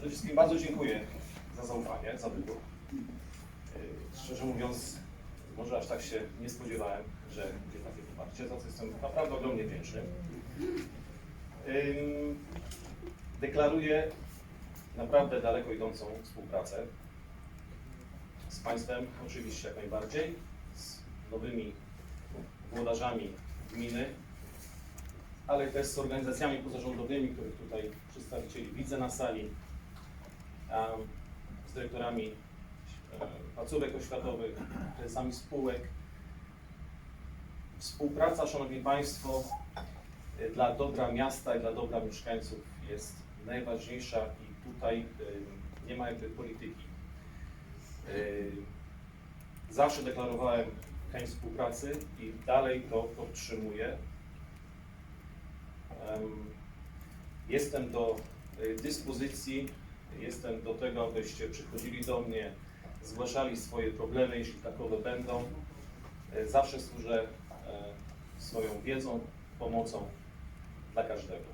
Przede wszystkim bardzo dziękuję za zaufanie, za wybór. Yy, Szczerze mówiąc, może aż tak się nie spodziewałem, że będzie takie poparcie, za co jestem naprawdę ogromnie wdzięczny. Deklaruję naprawdę daleko idącą współpracę z Państwem, oczywiście jak najbardziej, z nowymi włodarzami gminy, ale też z organizacjami pozarządowymi, których tutaj przedstawicieli widzę na sali, z dyrektorami e, placówek oświatowych, prezesami spółek. Współpraca, Szanowni Państwo, e, dla dobra miasta i dla dobra mieszkańców jest najważniejsza i tutaj nie ma jakby polityki. E, Zawsze deklarowałem chęć współpracy i dalej to podtrzymuję. Em, Jestem do dyspozycji, jestem do tego, abyście przychodzili do mnie, zgłaszali swoje problemy, jeśli takowe będą. Y, Zawsze służę e, swoją wiedzą, pomocą dla każdego.